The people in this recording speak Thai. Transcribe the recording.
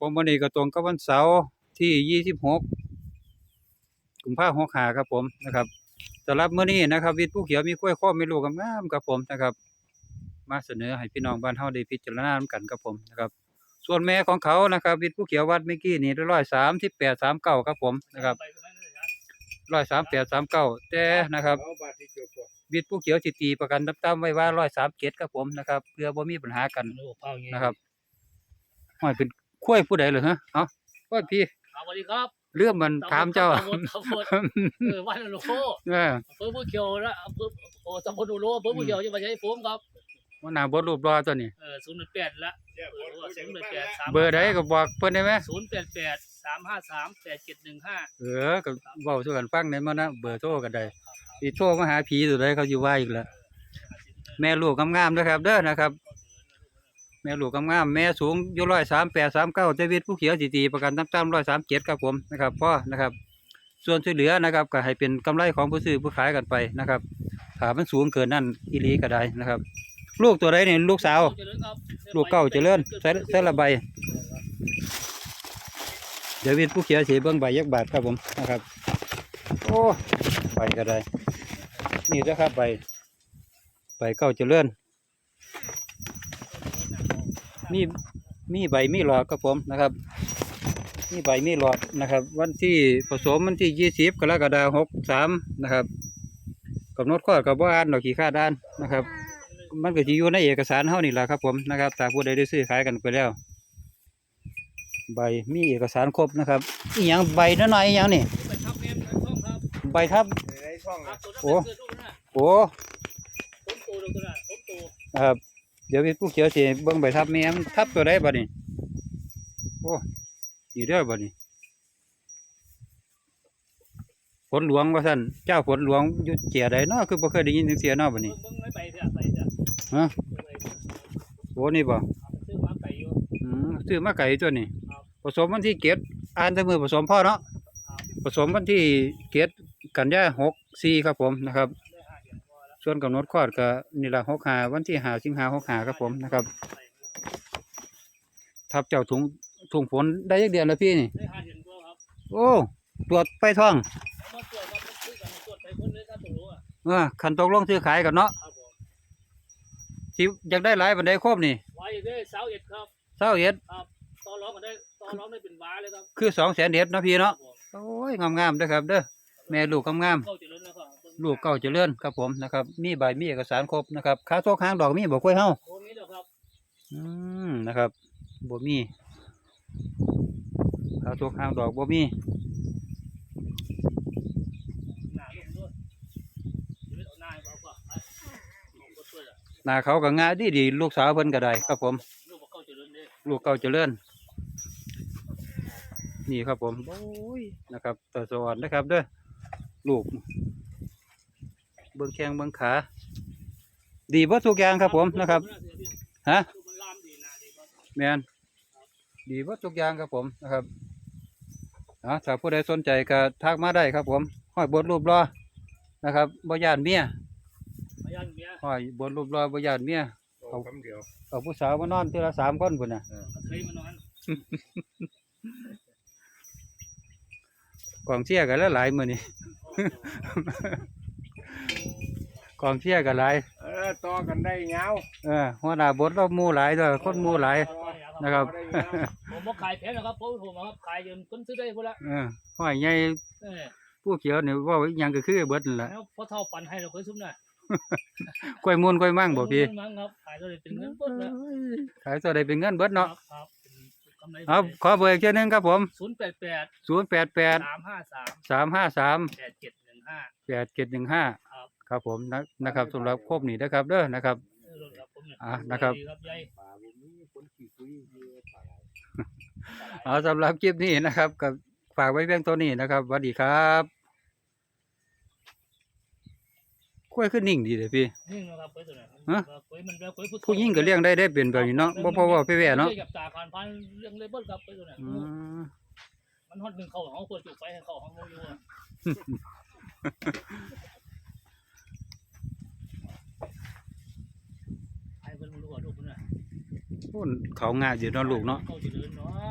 ผมวันนี้ก็ตรงกับวันเสาร์ที่ 26กุมภาพันธ์65ครับผมนะครับสำหรับเมื้อนี้นะครับวิทย์ผู้เขียวมีกล้วยข้อมีลูกงามครับผมนะครับ มาเสนอให้พี่น้องบ้านเฮาได้พิจารณากันครับผมนะครับ ส่วนแม่ของเขานะครับ วิทย์ผู้เขียววัดเมื่อกี้นี่138 39ครับผมนะครับ138 39แปดสามเก้าแต่นะครับวิทย์ผู้เขียวสิตีประกันต่ำๆไว้ว่า137ครับผมนะครับ เพื่อบ่มีปัญหากันนะครับห้อยเป็น คุ้ยผู้ใดเหรอฮะเอ้าว่าพี่สวัสดีครับเรื่องมันถามเจ้าตำบลตำบลเออวันโลโคเอออำเภอผู้เขียวและอำเภอโอ้ตำบลอุโลอำเภอผู้เขียวจังหวัดชัยภูมิครับว่าหน้าบทรูปรอตัวนี้เออศูนย์แปดละศูนย์แปดสามเบอร์ใดก็บอกเพิ่นได้ไหมศูนย์แปดแปดสามห้าสามแปดเจ็ดหนึ่งห้าเออก็เว้าสู่กันฟังได้มานะเบอร์โทรก็ได้สิโทรมาหาผีตัวใดเขาอยู่ว่าอีกแล้วแม่ลูกงามๆนะครับ เด้อนะครับ แม่ลูกงามๆแม่สูงอยู่138 39แต่วิทย์ผู้เขียวสิตีประกันต่ำๆ137ครับผมนะครับพ่อนะครับ ส่วนที่เหลือนะครับก็ให้เป็นกำไรของผู้ซื้อผู้ขายกันไปนะครับถามันสูงเกินนั่นอีหลีก็ได้นะครับ ลูกตัวใดเนี่ยลูกสาว ลูกเก้าเจริญใส่ใส่ละใบเดี๋ยววิทย์ผู้เขียวสีเบิ้งใบยักบาทครับผมนะครับ โอ้ใบก็ได้ นี่นะครับใบใบเก้าเจริญ มีมีใบมีหลอดครับผมนะครับ มีใบมีหลอดนะครับ วันที่ผสมวันที่ยี่สิบกรกฎาคมหกสามนะครับกำหนดข้อกับว่าอ่านดอกขี้ข้าด้านนะครับ มันก็จะอยู่ในเอกสารเฮานี่แหละครับผมนะครับถ้าผู้ใดได้ซื้อขายกันไปแล้ว ใบมีเอกสารครบนะครับอีหยังใบน้อยๆอีหยังนี่ไปทับแม่นท้องครับใบทับในช่องครันะบตัวนั้นโอ้เป็นเสื้อลูกนะโอ้ต้นโตเลยตัวนั้นต้นโตนะครับ เดี๋ยววิทย์ผู้เขียวสิเบิ่งใบทับแม่มนทับตัวใดบัดนี้โอ้ดีเด้อบัดนี้ฝนหลวงว่าซั่นเจ้าฝนหลวงอยู่เจียใดเนาะคือบ่เคยได้ยินเสียเนาะบัดนี้เบิ่งไม่ไปเถอะไปเถอะฮะโอ้นี่บ่ซื้อมาไก่อยู่อืมซื้อมาไก่ตัวนี้ครับผสมวันที่เกตอ่านแต่มือผสมพ่อเนาะผสมวันที่เกตกันยาหกสี่ครับผมนะครับ ส่วนกำหนดคลอดก็นี่ละหกหาวันที่หาสิงหาหกหาครับผมนะครับ ทับเจ้าถุงถุงฝนได้ยักเดือนแล้วพี่นี่ ได้ห้าเดือนกว่าครับโอ้ตรวจไปท้องเอามาตรวจครับซื้อกันตรวจไปคนเลยถ้าตัวรู้อะเออขันตกลงซื้อขายกันเนาะครับผมที่อยากได้หลายบันไดครบนี่ไว้ได้เสาเอ็ดครับเศร้าเอ็ดต่อร้องกันได้ต่อร้องได้เป็นว้าเลยครับคือสองแสนเอ็ดเนาะพี่เนาะครับผมโอ้ยงามๆเด้อครับเด้อแม่ลูกงามเข้าเจริญแล้วครับๆ ลูกเก่าเจริญครับผมนะครับ มีใบมีเอกสารครบนะครับค่าโชคค้างดอกมีบอกกล้วยเฮาโอ้มีแล้วครับอืมนะครับบ่มีข้าวตัวข้างดอกบ่มีหน้าลงด้วยเดี๋ยวเอาหน้าให้เอาก่อนไปเอาคนช่วยอะหน้าเขาก็งาดีดีๆลูกสาวเพิ่นก็ได้ครับผมลูกบอกเข้าเจริญเด้ลูกเก่าเจริญนี่ครับผมโอ้ยนะครับตาสวรรค์นะครับเด้อลูก เบิ่งแข้งเบิ่งขา ดีเบ่ทุกอย่างครับผมนะครับฮะมันลามดีนะดีครับแมนดีเบ่ทุกอย่างครับผมนะครับอ่าถ้าผู้ใดสนใจก็ทักมาได้ครับผมห้อยบทรูปรอนะครับบ่ย่านเมียมาย่างเมียห้อยบนรูปรอยบ่ย่านเมียเอาคำเดียวเอาผู้สาวมานอนทีละสามคนพุ่นน่ะเคยมานอนกองเชียร์กันหลายๆมื้อนี้ กองเชียร์กันหลายเออต่อกันได้เงาเออหัวหน้าบทเราหมู่หลายด้วยคนหมู่หลายนะครับ ต่อได้เงา ผมบอกขายแพงนะครับเพราะผมครับขายจนคนซื้อได้พุ่นละเออห้อยใหญ่เออผู้เขียวนี่เว่าอีหยังก็คือเบิดนั่นล่ะแล้วพอเท่าปันให้เราเคยซุ้มน่ะกล้วยมูลกล้วยมั่งบ่พี่มั้งครับขายเท่าไหร่เป็นเงินเบิดแล้วขายตัวใดเป็นเงินเบิดเนาะครับเป็นกำไรเอาขอเบอร์อีกเทื่อนึงครับผม ศูนย์แปดแปด088 สามห้าสาม353 แปดเจ็ดหนึ่งห้า 8715ครับ ครับผมนะนะครับสำหรับครบนี้นะครับเด้อนะครับเออครับผมเนี่ยอะนะครับดีครับยายป่าบ่มีคนขี้คุยอยู่ป่าเอาสำหรับคลิปนี้นะครับกับฝากไว้เพียงตัวนี้นะครับสวัสดีครับกล้วยขึ้นนิ่งดีเลยพี่นี่นะครับไปตัวไหนฮะไปมันแบบไปผู้หญิงก็เลี้ยงได้ได้เป็นแบบนี้เนาะบ่เพราะว่าไปแว่เนาะกับตาผ่านพันเรื่องเลยเบิดครับไปตัวไหนอืมมันฮอดหนึ่งเข้าของควรจุกไปให้เข้าของโมยูอะ เพิ่นรู้ว่าลูกเพิ่นน่ะ พุ่นเขางาอยู่เนาะลูกเนาะ เขาจะเดินเนาะ